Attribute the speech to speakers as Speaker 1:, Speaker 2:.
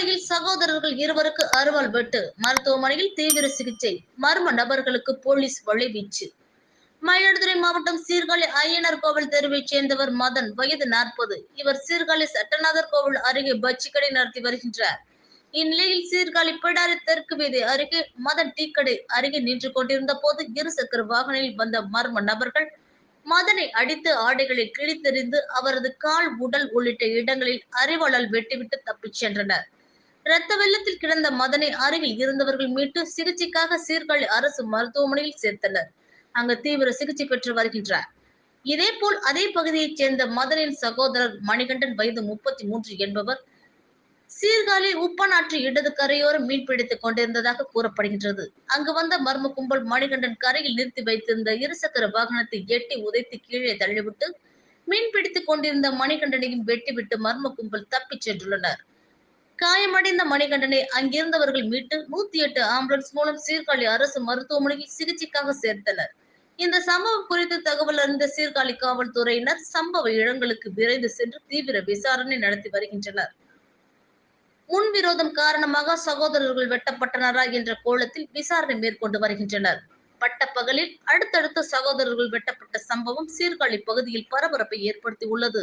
Speaker 1: சீர்காழியில் சகோதரர்கள் இருவருக்கு அறுவல் வெட்டு. மருத்துவமனையில் தீவிர சிகிச்சை. மர்ம நபர்களுக்கு போலீஸ் வழிவீச்சு. மயிலாடுதுறை மாவட்டம் சீர்காழி ஐயனார் கோவில் தெருவைச் சேர்ந்தவர் மதன். வயது நாற்பது. இவர் சீர்காழி சட்டநாதர் கோவில் அருகே பஜ்ஜி கடை நடத்தி வருகின்றார். இந்நிலையில் சீர்காழி பிடாரி தெற்கு வீதி அருகே மதன் டீ கடை அருகே நின்று கொண்டிருந்த போது இருசக்கர வாகனில் வந்த மர்ம நபர்கள் மதனை அடித்து ஆடைகளை கிழித்தெறிந்து அவரது கால் உடல் உள்ளிட்ட இடங்களில் அறிவாளல் வெட்டிவிட்டு தப்பிச் சென்றனர். இரத்த வெள்ளத்தில் கிடந்த மதனை அருகில் இருந்தவர்கள் மீட்டு சிகிச்சைக்காக சீர்காழி அரசு மருத்துவமனையில் சேர்த்தனர். அங்கு தீவிர சிகிச்சை பெற்று வருகின்றார். இதேபோல் அதே பகுதியைச் சேர்ந்த மதனின் சகோதரர் மணிகண்டன் வயது முப்பத்தி மூன்று என்பவர் சீர்காழி உப்பநாற்று இடது கரையோரம் மீன் பிடித்துக் கொண்டிருந்ததாக கூறப்படுகின்றது. அங்கு வந்த மர்ம கும்பல் மணிகண்டன் கரையில் நிறுத்தி வைத்திருந்த இருசக்கர வாகனத்தை எட்டி உதைத்து கீழே தள்ளிவிட்டு மீன் பிடித்துக் கொண்டிருந்த மணிகண்டனையும் வெட்டிவிட்டு மர்ம கும்பல் தப்பிச் சென்றுள்ளனர். காயமடைந்த மணிகண்டனை அங்கிருந்தவர்கள் மீட்டு நூத்தி எட்டு ஆம்புலன்ஸ் மூலம் சீர்காழி அரசு மருத்துவமனையில் சிகிச்சைக்காக சேர்த்தனர். இந்த சம்பவம் குறித்து தகவல் அறிந்த சீர்காழி காவல்துறையினர் சம்பவ இடங்களுக்கு விரைந்து சென்று தீவிர விசாரணை நடத்தி வருகின்றனர். முன்விரோதம் காரணமாக சகோதரர்கள் வெட்டப்பட்டனரா என்ற கோலத்தில் விசாரணை மேற்கொண்டு வருகின்றனர். பட்டப்பகலில் அடுத்தடுத்த சகோதரர்கள் வெட்டப்பட்ட சம்பவம் சீர்காழி பகுதியில் பரபரப்பை ஏற்படுத்தி உள்ளது.